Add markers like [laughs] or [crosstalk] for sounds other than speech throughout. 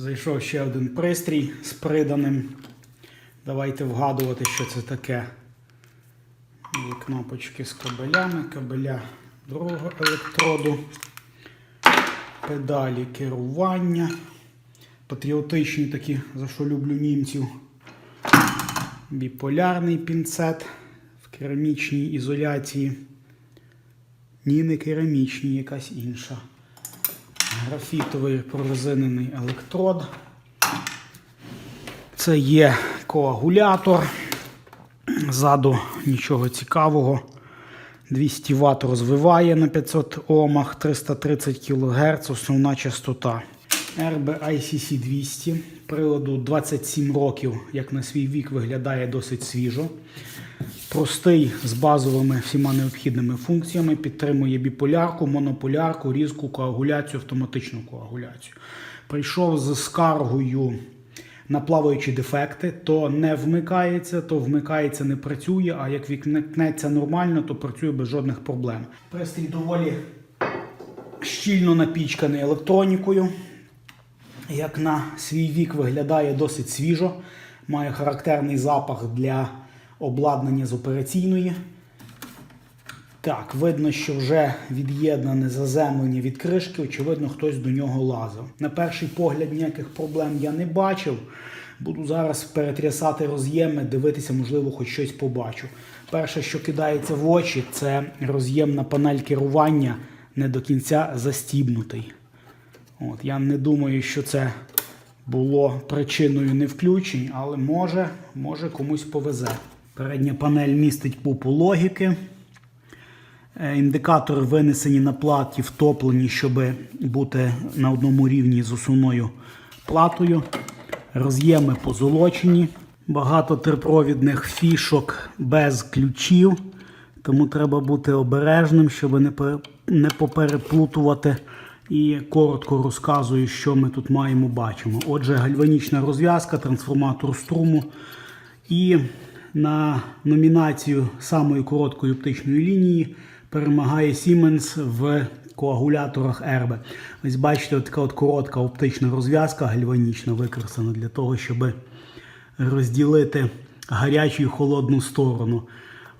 Зайшов ще один пристрій з приданим. Давайте вгадувати, що це таке. Є кнопочки з кабелями, кабеля другого електроду, педалі керування. Патріотичні такі, за що люблю німців. Біполярний пінцет в керамічній ізоляції. Ні, не керамічній, якась інша. Графітовий прорезинений електрод. Це є коагулятор. Ззаду нічого цікавого. 200 Вт розвиває на 500 Омах, 330 кГц, основна частота. RB ICC 200 приладу 27 років, як на свій вік, виглядає досить свіжо. Простий з базовими всіма необхідними функціями, підтримує біполярку, монополярку, різку, коагуляцію, автоматичну коагуляцію. Прийшов з скаргою на плаваючі дефекти, то не вмикається, то вмикається, не працює, а як вікнеться нормально, то працює без жодних проблем. Пристрій доволі щільно напічканий електронікою. Як на свій вік виглядає досить свіжо, має характерний запах для обладнання з операційної. Так, видно, що вже від'єднане заземлення від кришки, очевидно, хтось до нього лазив. На перший погляд ніяких проблем я не бачив. Буду зараз перетрясати роз'єми, дивитися, можливо, хоч щось побачу. Перше, що кидається в очі, це роз'єм на панель керування не до кінця застібнутий. От, я не думаю, що це було причиною невключень, але може, може комусь повезе. Передня панель містить купу логіки. Е, Індикатори винесені на платі, втоплені, щоб бути на одному рівні з основною платою. Роз'єми позолочені. Багато трипровідних фішок без ключів. Тому треба бути обережним, щоб не попереплутувати. І коротко розказую, що ми тут маємо, бачимо. Отже, гальванічна розв'язка, трансформатор струму. І на номінацію самої короткої оптичної лінії перемагає Siemens в коагуляторах RB. Ось бачите, така от коротка оптична розв'язка гальванічна використана для того, щоб розділити гарячу і холодну сторону.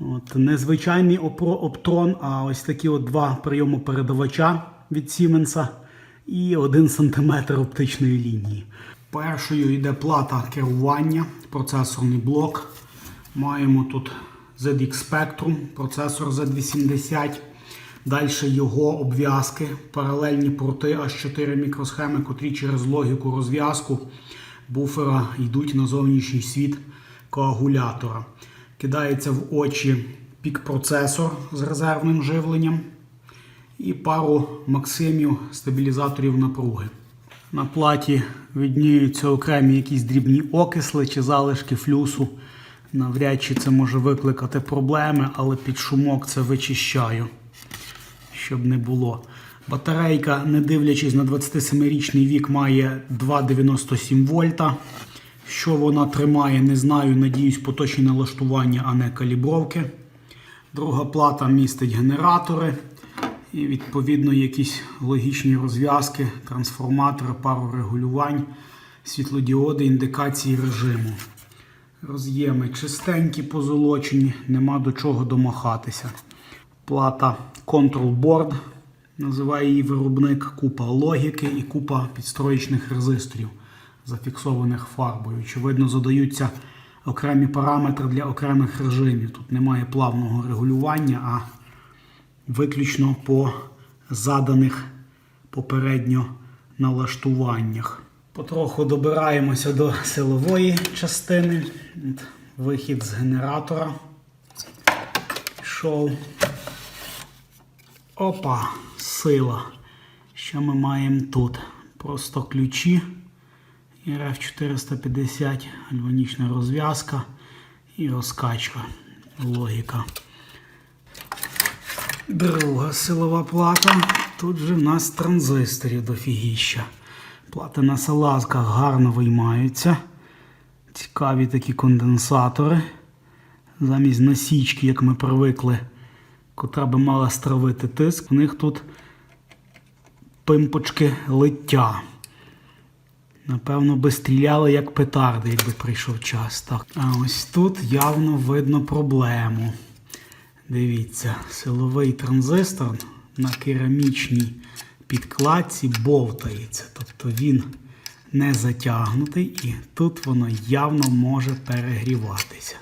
От, незвичайний оптрон, а ось такі от два прийомопередавача від Siemens і 1 см оптичної лінії. Першою йде плата керування, процесорний блок. Маємо тут ZX Spectrum, процесор Z80. Далі його обв'язки, паралельні порти H4 мікросхеми, котрі через логіку розв'язку буфера йдуть на зовнішній світ коагулятора. Кидається в очі пік-процесор з резервним живленням і пару максимів стабілізаторів напруги. На платі видніються окремі якісь дрібні окисли чи залишки флюсу. Навряд чи це може викликати проблеми, але під шумок це вичищаю, щоб не було. Батарейка, не дивлячись на 27-річний вік, має 2,97 вольта. Що вона тримає, не знаю. Надіюсь, поточні налаштування, а не калібровки. Друга плата містить генератори. І відповідно якісь логічні розв'язки, трансформатори, пару регулювань, світлодіоди, індикації режиму. Роз'єми чистенькі, позолочені, нема до чого домахатися. Плата Control Board, називає її виробник, купа логіки і купа підстроєчних резисторів, зафіксованих фарбою. Очевидно, задаються окремі параметри для окремих режимів. Тут немає плавного регулювання, а виключно по заданих попередньо налаштуваннях. Потроху добираємося до силової частини. Вихід з генератора. Пішов. Опа, сила. Що ми маємо тут? Просто ключі. rf 450 гальванічна розв'язка і розкачка. Логіка. Друга силова плата. Тут же в нас транзисторів дофігіща. Плати на салазках гарно виймаються. Цікаві такі конденсатори. Замість насічки, як ми привикли, котра би мала стравити тиск, у них тут пимпочки лиття. Напевно, би стріляли як петарди, якби прийшов час. Так. А ось тут явно видно проблему. Дивіться, силовий транзистор на керамічній підкладці бовтається. Тобто він не затягнутий і тут воно явно може перегріватися.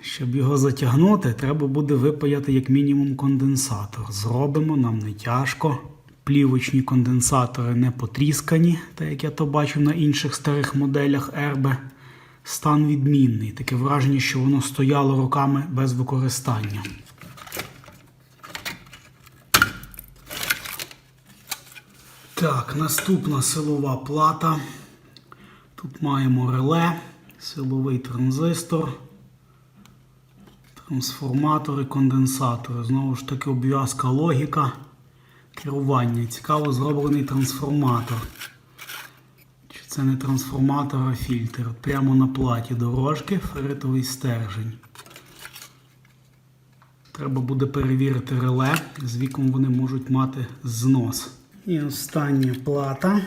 Щоб його затягнути, треба буде випаяти як мінімум конденсатор. Зробимо, нам не тяжко. Плівочні конденсатори не потріскані, так як я то бачив на інших старих моделях RB. Стан відмінний. Таке враження, що воно стояло роками без використання. Так, наступна силова плата. Тут маємо реле, силовий транзистор, трансформатори, конденсатори. Знову ж таки, обв'язка логіка керування. Цікаво зроблений трансформатор. Чи це не трансформатор, а фільтр? Прямо на платі дорожки, ферритовий стержень. Треба буде перевірити реле. З віком вони можуть мати знос. І остання плата.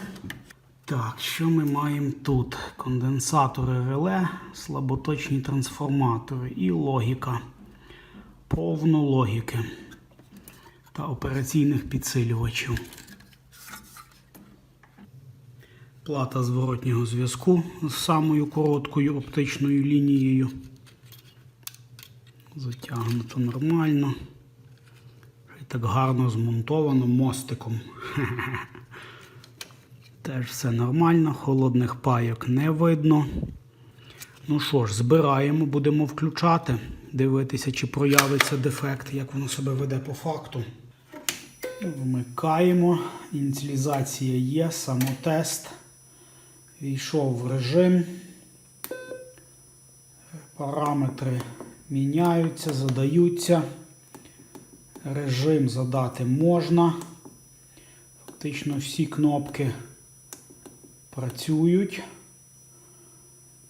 Так, що ми маємо тут? Конденсатори реле, слаботочні трансформатори і логіка. Повно логіки та операційних підсилювачів. Плата зворотнього зв'язку з самою короткою оптичною лінією. Затягнуто нормально. Так гарно змонтовано мостиком. [laughs] Теж все нормально, холодних пайок не видно. Ну що ж, збираємо, будемо включати, дивитися, чи проявиться дефект, як воно себе веде по факту. Вмикаємо. Ініціалізація є, самотест. Війшов в режим. Параметри міняються, задаються. Режим задати можна. Фактично всі кнопки працюють.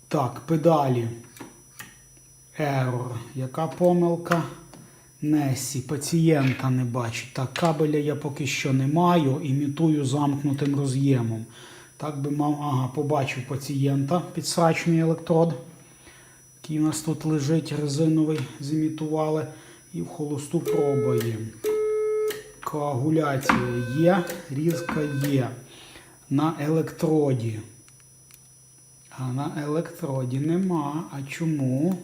Так, педалі. Error. Яка помилка? Несі. Пацієнта не бачить. Так, кабеля я поки що не маю. Імітую замкнутим роз'ємом. Так би мав, ага, побачив пацієнта підсрачний електрод, який у нас тут лежить, резиновий, зімітували. І в холосту пробуємо. Коагуляція є, різка є. На електроді. А на електроді нема. А чому?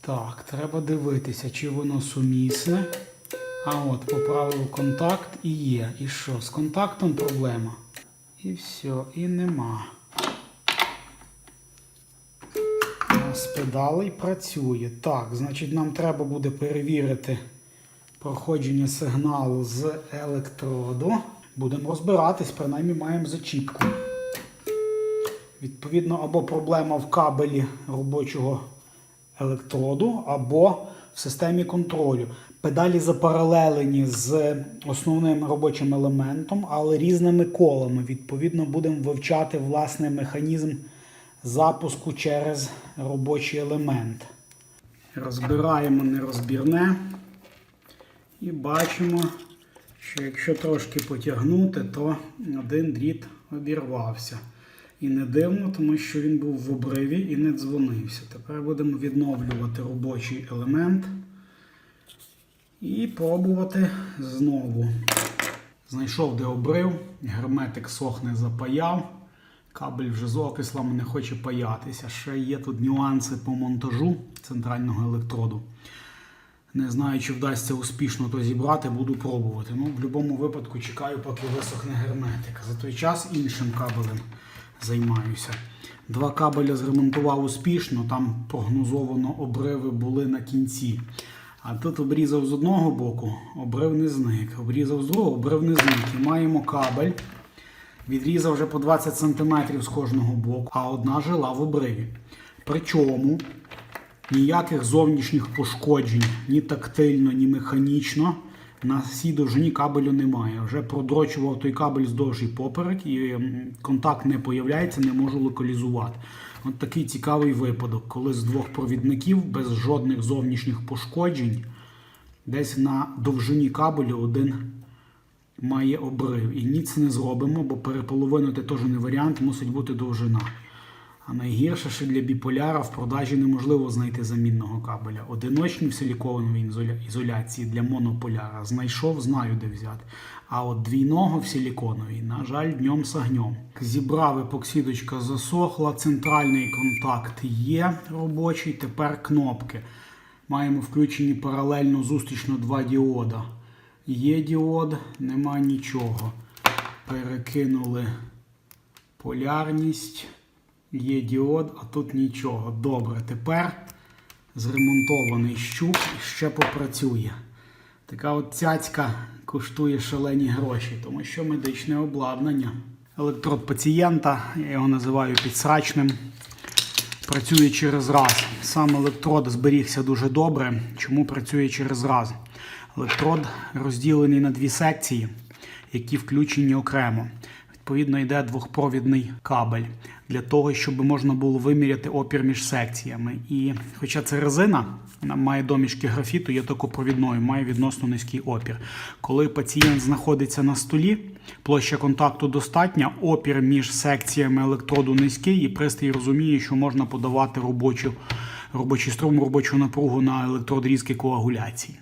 Так, треба дивитися, чи воно сумісне. А от поправив контакт і є. І що? З контактом проблема. І все, і нема. Нас педалей працює. Так, значить, нам треба буде перевірити проходження сигналу з електроду. Будемо розбиратись, принаймні маємо зачіпку. Відповідно, або проблема в кабелі робочого електроду, або в системі контролю. Педалі запаралелені з основним робочим елементом, але різними колами. Відповідно, будемо вивчати власне механізм запуску через робочий елемент. Розбираємо нерозбірне і бачимо, що якщо трошки потягнути, то один дріт обірвався. І не дивно, тому що він був в обриві і не дзвонився. Тепер будемо відновлювати робочий елемент і пробувати знову. Знайшов де обрив, герметик сохне запаяв. Кабель вже з окислами не хоче паятися. Ще є тут нюанси по монтажу центрального електроду. Не знаю, чи вдасться успішно то зібрати, буду пробувати. Ну, в будь-якому випадку чекаю, поки висохне герметик. За той час іншим кабелем займаюся. Два кабеля зремонтував успішно, там прогнозовано обриви були на кінці. А тут обрізав з одного боку, обрив не зник. Обрізав з другого, обрив не зник. І маємо кабель. Відрізав вже по 20 см з кожного боку, а одна жила в обриві. Причому ніяких зовнішніх пошкоджень ні тактильно, ні механічно на цій довжині кабелю немає. Вже продрочував той кабель вздовж і поперек, і контакт не появляється, не можу локалізувати. От такий цікавий випадок, коли з двох провідників без жодних зовнішніх пошкоджень десь на довжині кабелю один має обрив. І ніц не зробимо, бо переполовинити теж не варіант, мусить бути довжина. А найгірше, що для біполяра в продажі неможливо знайти замінного кабеля. Одиночні в силіконовій ізоляції для монополяра знайшов, знаю де взяти. А от двійного в силіконовій, на жаль, днем огнем. Зібрав епоксидочка засохла, центральний контакт є робочий, тепер кнопки. Маємо включені паралельно зустрічно два діода. Є діод, нема нічого. Перекинули полярність. Є діод, а тут нічого. Добре, тепер зремонтований щуп ще попрацює. Така от цяцька коштує шалені гроші, тому що медичне обладнання. Електрод пацієнта, я його називаю підсрачним, працює через раз. Сам електрод зберігся дуже добре. Чому працює через раз? Електрод розділений на дві секції, які включені окремо. Відповідно, йде двохпровідний кабель для того, щоб можна було виміряти опір між секціями. І хоча це резина, вона має домішки графіту, є токопровідною, має відносно низький опір. Коли пацієнт знаходиться на столі, площа контакту достатня, опір між секціями електроду низький, і пристрій розуміє, що можна подавати робочу, робочий струм, робочу напругу на електрод різки коагуляції.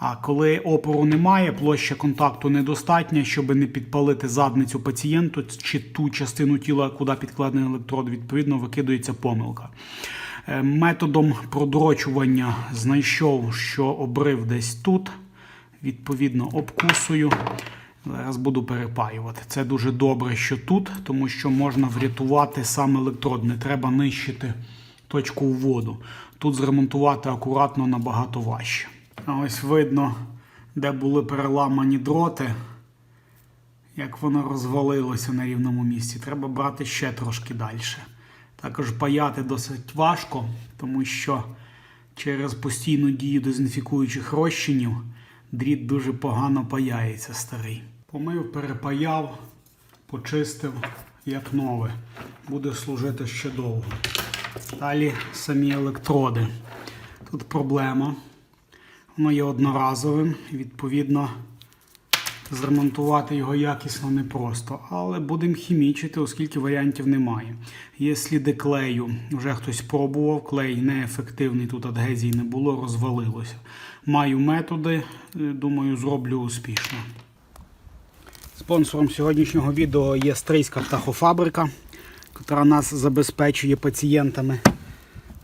А коли опору немає, площа контакту недостатня, щоб не підпалити задницю пацієнту чи ту частину тіла, куди підкладений електрод, відповідно викидується помилка. Е, Методом продрочування знайшов, що обрив десь тут. Відповідно, обкусую. Зараз буду перепаювати. Це дуже добре, що тут, тому що можна врятувати сам електрод. Не треба нищити точку вводу. Тут зремонтувати акуратно набагато важче. Ось видно, де були переламані дроти, як воно розвалилося на рівному місці. Треба брати ще трошки далі. Також паяти досить важко, тому що через постійну дію дезінфікуючих розчинів дріт дуже погано паяється старий. Помив, перепаяв, почистив як нове. Буде служити ще довго. Далі самі електроди. Тут проблема. Воно є одноразовим, відповідно, зремонтувати його якісно непросто. Але будемо хімічити, оскільки варіантів немає. Є сліди клею, вже хтось пробував, клей неефективний, тут адгезії не було, розвалилося. Маю методи, е, думаю, зроблю успішно. Спонсором сьогоднішнього відео є стрийська птахофабрика, яка нас забезпечує пацієнтами.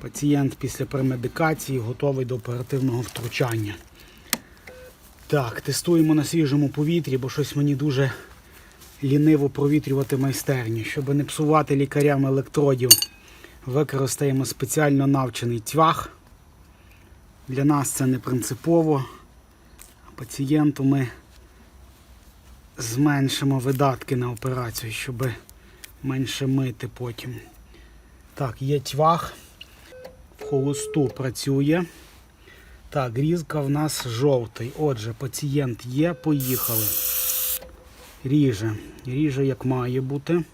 Пацієнт після премедикації готовий до оперативного втручання. Так, тестуємо на свіжому повітрі, бо щось мені дуже ліниво провітрювати майстерню. Щоб не псувати лікарям електродів, використаємо спеціально навчений цвях. Для нас це не принципово. Пацієнту ми зменшимо видатки на операцію, щоб менше мити потім. Так, є тьвах. Холосту працює. Так, різка в нас жовтий. Отже, пацієнт є, поїхали. Ріже. Ріже як має бути.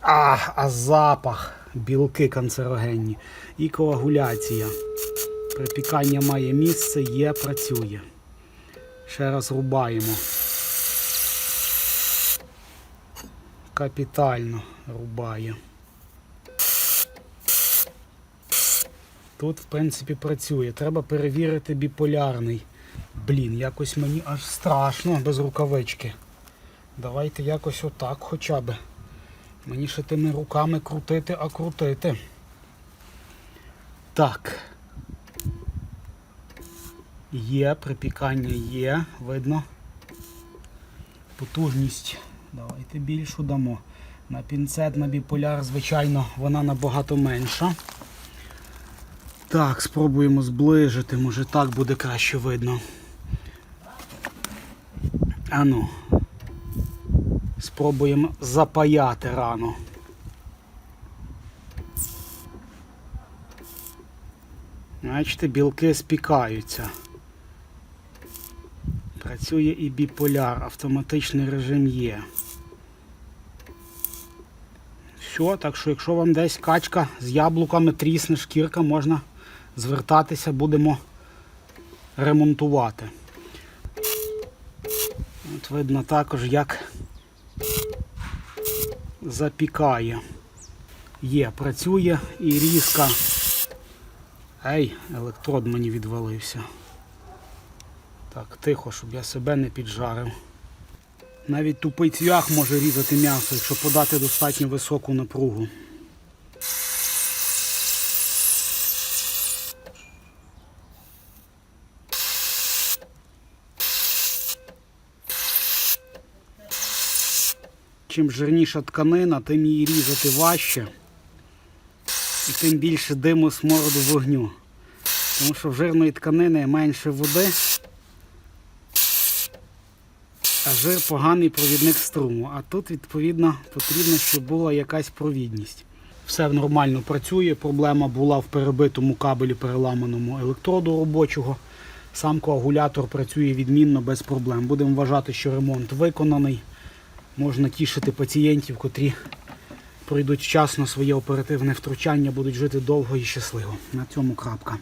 А, а запах. Білки канцерогенні. І коагуляція. Припікання має місце, є, працює. Ще раз рубаємо. Капітально рубає. Тут, в принципі, працює. Треба перевірити біполярний. Блін, якось мені аж страшно без рукавички. Давайте якось отак хоча б. Мені ще тими руками крутити, а крутити. Так. Є, припікання є, видно. Потужність. Давайте більшу дамо. На пінцет, на біполяр, звичайно, вона набагато менша. Так, спробуємо зближити, може так буде краще видно. Ану. Спробуємо запаяти рану. Бачите, білки спікаються. Працює і біполяр, автоматичний режим є. Все, так що якщо вам десь качка з яблуками трісне шкірка, можна звертатися, будемо ремонтувати. Тут видно також, як запікає. Є, працює і різка. Ей, електрод мені відвалився. Так, тихо, щоб я себе не піджарив. Навіть тупий цвях може різати м'ясо, якщо подати достатньо високу напругу. Чим жирніша тканина, тим її різати важче і тим більше диму смороду вогню. Тому що в жирної тканини менше води, а жир поганий провідник струму. А тут, відповідно, потрібно, щоб була якась провідність. Все нормально працює. Проблема була в перебитому кабелі переламаному електроду робочого. Сам коагулятор працює відмінно без проблем. Будемо вважати, що ремонт виконаний. Можна тішити пацієнтів, котрі пройдуть вчасно своє оперативне втручання, будуть жити довго і щасливо. На цьому крапка.